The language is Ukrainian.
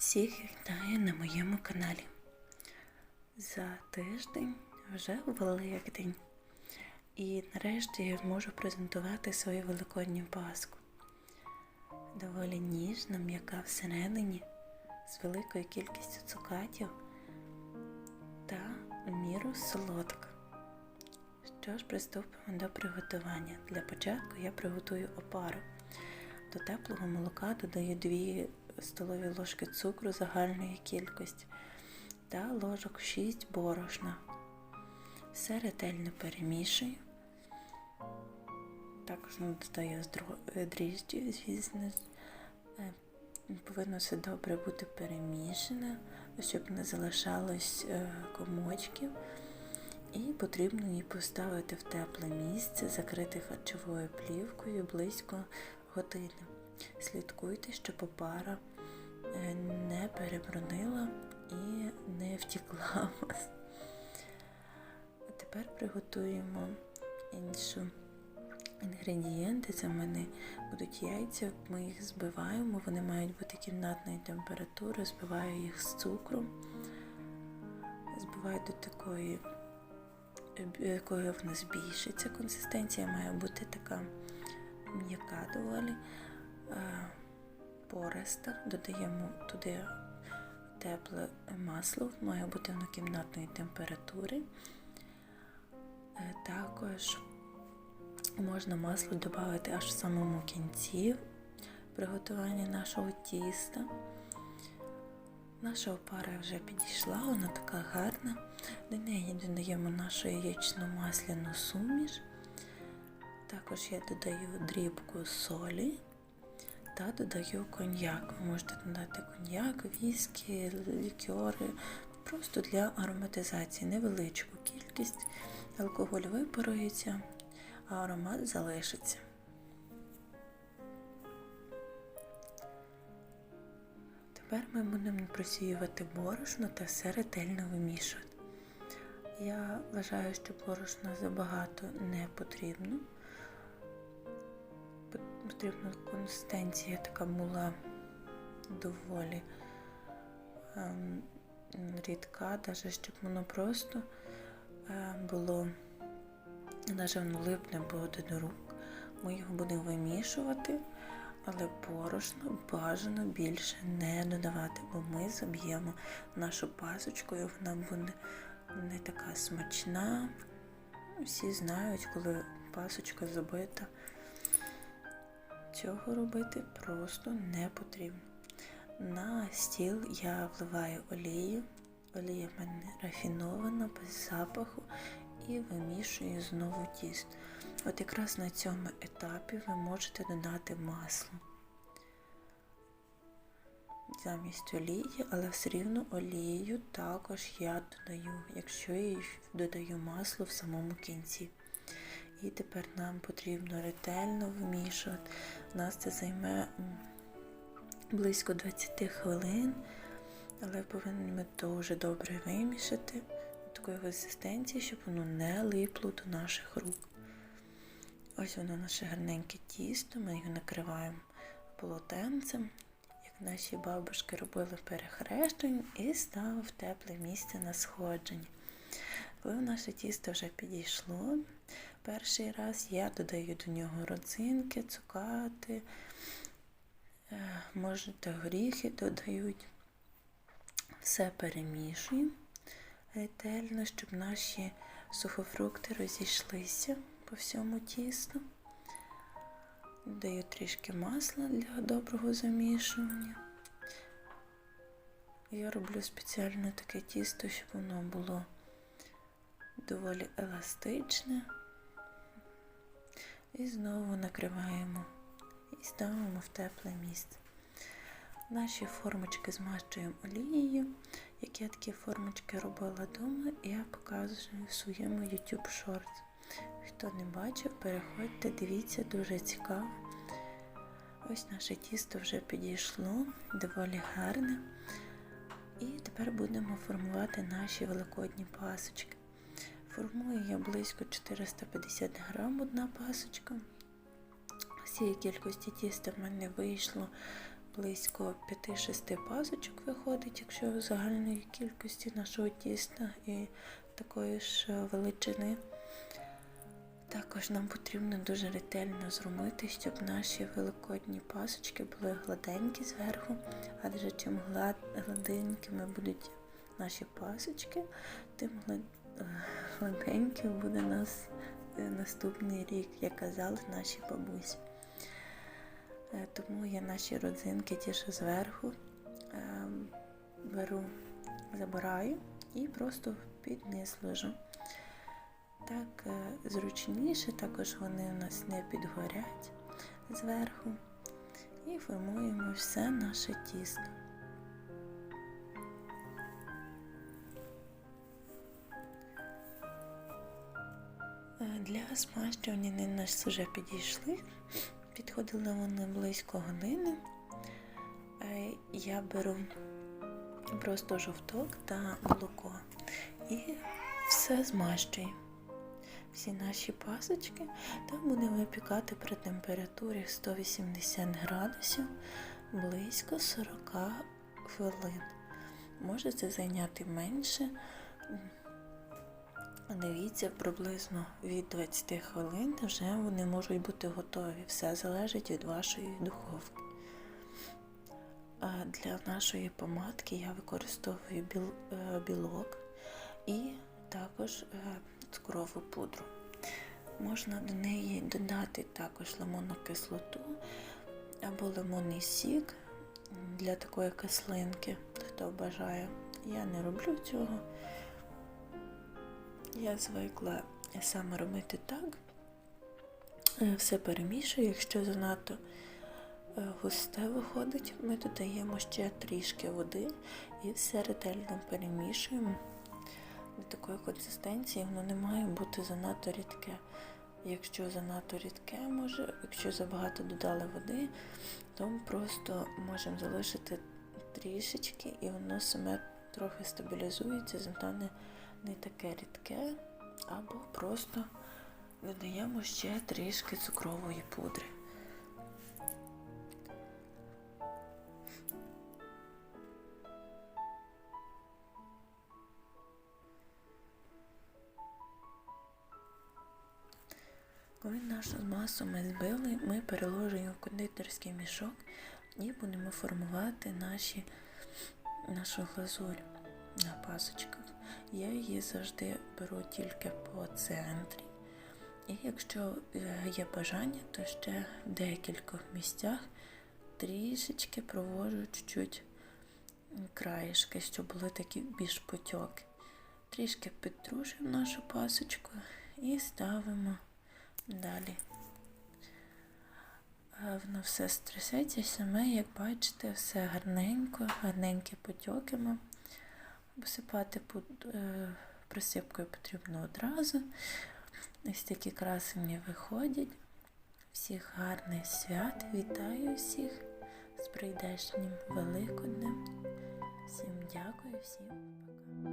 Всіх вітаю на моєму каналі. За тиждень вже Великдень. І нарешті я можу презентувати свою великодню паску. Доволі ніжна, м'яка всередині, з великою кількістю цукатів та в міру солодка. Що ж, приступимо до приготування. Для початку я приготую опару. До теплого молока додаю 2 столові ложки цукру загальної кількості та ложок 6 борошна. Все ретельно перемішую. Також додаю дріжджі, звісно. Е, Повинно все добре бути перемішане, щоб не залишалось е, комочків. І потрібно її поставити в тепле місце, закрити харчовою плівкою близько години. Слідкуйте, щоб опара е, не перебронила і не втікла. А тепер приготуємо іншу інгредієнти. Це в мене будуть яйця, ми їх збиваємо, вони мають бути кімнатної температури, збиваю їх з цукром, збиваю до такої, якою в нас збільшиться. Консистенція має бути така м'яка доволі пориста. Додаємо туди тепле масло, має бути воно кімнатної температури. Е, Також можна масло додати аж в самому кінці приготування нашого тіста. Наша опара вже підійшла, вона така гарна. До неї додаємо нашу яєчну масляну суміш. Також я додаю дрібку солі та додаю коньяк. Ви можете додати коньяк, віскі, лікьори, просто для ароматизації, невеличку кількість. Алкоголь випарується, а аромат залишиться. Тепер ми будемо просіювати борошно та все ретельно вимішувати. Я вважаю, що борошна забагато не потрібно потрібна консистенція така була доволі ем, рідка, навіть щоб воно просто е, було, навіть воно липне буде до рук. Ми його будемо вимішувати, але борошно бажано більше не додавати, бо ми заб'ємо нашу пасочку, і вона буде не така смачна. Всі знають, коли пасочка забита. Цього робити просто не потрібно. На стіл я вливаю олію. Олія в мене рафінована, без запаху, і вимішую знову тіст. От якраз на цьому етапі ви можете додати масло. Замість олії, але все рівно олію також я додаю, якщо я додаю масло в самому кінці. І тепер нам потрібно ретельно вмішувати. У нас це займе близько 20 хвилин, але повинні ми дуже добре вимішати такої консистенції, щоб воно не липло до наших рук. Ось воно наше гарненьке тісто, ми його накриваємо полотенцем, як наші бабушки робили перехрещення, і ставив в тепле місце на сходження. Коли наше тісто вже підійшло, перший раз я додаю до нього родзинки, цукати, е, можете горіхи додають. Все перемішуємо ретельно, щоб наші сухофрукти розійшлися по всьому тісту. Даю трішки масла для доброго замішування. Я роблю спеціально таке тісто, щоб воно було доволі еластичне. І знову накриваємо і ставимо в тепле місце. Наші формочки змащуємо олією. Як я такі формочки робила вдома, я показую в своєму YouTube Shorts. Хто не бачив, переходьте, дивіться, дуже цікаво. Ось наше тісто вже підійшло, доволі гарне. І тепер будемо формувати наші великодні пасочки. Формую я близько 450 грам одна пасочка. З цієї кількості тіста в мене вийшло близько 5-6 пасочок виходить, якщо в загальної кількості нашого тіста і такої ж величини. Також нам потрібно дуже ретельно зробити, щоб наші великодні пасочки були гладенькі зверху, адже чим глад- гладенькими будуть наші пасочки, тим глад- гладеньким буде нас е, наступний рік, як казали наші бабусі. Е, Тому я наші родзинки, ті, зверху, е, беру, забираю і просто під низ ложу. Так зручніше, також вони у нас не підгорять зверху. І формуємо все наше тісто. Для смащування вони нас вже підійшли. Підходили вони близько години. Е, Я беру просто жовток та молоко і все змащую. Всі наші пасочки та будемо випікати при температурі 180 градусів близько 40 хвилин. Може це зайняти менше. Дивіться, приблизно від 20 хвилин вже вони можуть бути готові. Все залежить від вашої духовки. А для нашої помадки я використовую біл, е, білок і також е, цукрову пудру. Можна до неї додати також лимонну кислоту або лимонний сік для такої кислинки, хто бажає. Я не роблю цього. Я звикла саме робити так. Е, Все перемішую, якщо занадто е, густе виходить, ми додаємо ще трішки води і все ретельно перемішуємо до такої консистенції, воно не має бути занадто рідке. Якщо занадто рідке, може, якщо забагато додали води, то просто можемо залишити трішечки і воно саме трохи стабілізується, стане не таке рідке, або просто додаємо ще трішки цукрової пудри. Коли нашу масу ми збили, ми переложуємо в кондитерський мішок і будемо формувати наші, нашу глазурь на пасочках. Я її завжди беру тільки по центрі. І якщо е, є бажання, то ще в декількох місцях трішечки провожу чуть-чуть краєшки, щоб були такі більш потьоки. Трішки підтрушуємо нашу пасочку і ставимо далі. Воно все стрясеться саме, як бачите, все гарненько, гарненькі потьоками. Посипати е, присипкою потрібно одразу. Ось такі красені виходять. Всіх гарних свят. Вітаю всіх з прийдешнім Великоднем. Всім дякую, всім пока.